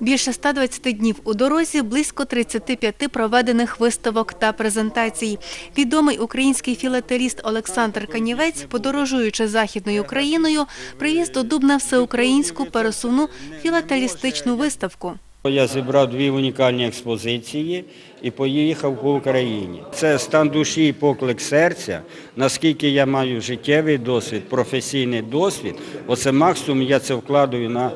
Більше 120 днів у дорозі, близько 35 проведених виставок та презентацій. Відомий український філателіст Олександр Канівець, подорожуючи західною Україною, привіз до Дубна всеукраїнську пересувну філателістичну виставку. Я зібрав дві унікальні експозиції і поїхав по Україні. Це стан душі і поклик серця. Наскільки я маю життєвий досвід, професійний досвід, оце максимум я це вкладаю на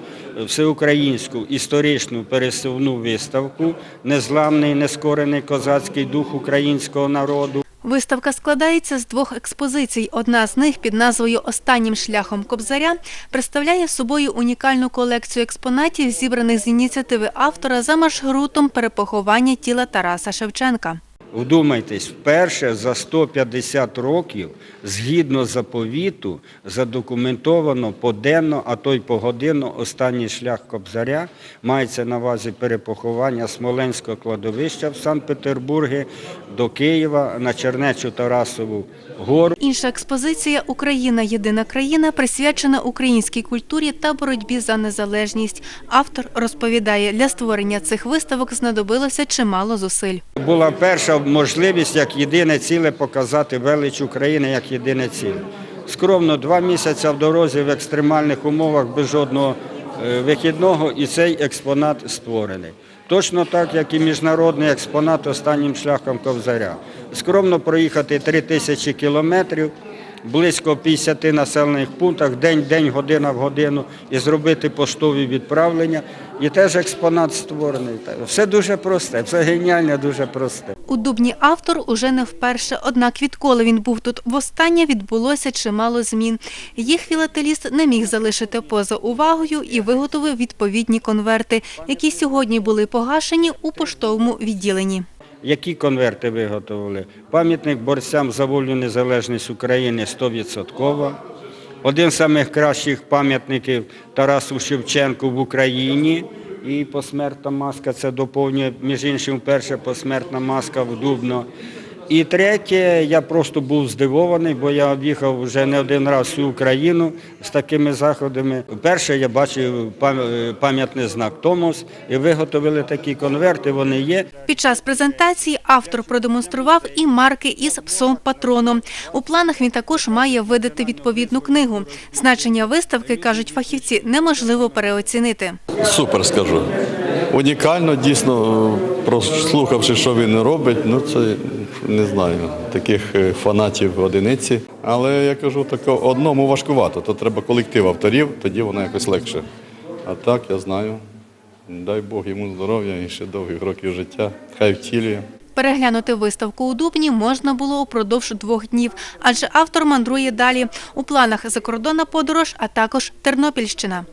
всеукраїнську історичну пересувну виставку Незламний, нескорений козацький дух українського народу. Виставка складається з двох експозицій. Одна з них під назвою Останнім шляхом Кобзаря представляє собою унікальну колекцію експонатів, зібраних з ініціативи автора за маршрутом перепоховання тіла Тараса Шевченка. Вдумайтесь, вперше за 150 років, згідно заповіту, задокументовано поденно, а то й погодинно останній шлях Кобзаря. Мається на увазі перепоховання Смоленського кладовища в Санкт-Петербургі до Києва на Чернечу Тарасову гору. Інша експозиція Україна єдина країна присвячена українській культурі та боротьбі за незалежність. Автор розповідає, для створення цих виставок знадобилося чимало зусиль. Була перша можливість як єдине ціле показати велич України як єдине ціле. Скромно два місяці в дорозі в екстремальних умовах без жодного е, вихідного і цей експонат створений. Точно так, як і міжнародний експонат останнім шляхом Ковзаря. Скромно проїхати 3 тисячі кілометрів, близько 50 населених пунктах, день-день, година в годину, і зробити поштові відправлення. І теж експонат створений. Все дуже просте, все геніальне, дуже просте. У Дубні автор уже не вперше, однак відколи він був тут востаннє, відбулося чимало змін. Їх філателіст не міг залишити поза увагою і виготовив відповідні конверти, які сьогодні були погашені у поштовому відділенні. Які конверти виготовили? Пам'ятник борцям за волю незалежність України 100%. Один з самих кращих пам'ятників Тарасу Шевченку в Україні. І посмертна маска це доповнює, між іншим, перша посмертна маска в Дубно. І третє, я просто був здивований, бо я об'їхав вже не один раз всю Україну з такими заходами. Вперше я бачив пам- пам'ятний знак Томос і виготовили такі конверти, вони є. Під час презентації автор продемонстрував і марки із псом патроном. У планах він також має видати відповідну книгу. Значення виставки, кажуть фахівці, неможливо переоцінити. Супер скажу. Унікально, дійсно, прослухавши, що він робить, ну це не знаю, таких е, фанатів одиниці. Але я кажу, тако, одному важкувато, то треба колектив авторів, тоді воно якось легше. А так я знаю. Дай Бог йому здоров'я і ще довгих років життя. Хай втілює. Переглянути виставку у Дубні можна було упродовж двох днів, адже автор мандрує далі. У планах закордонна подорож, а також Тернопільщина.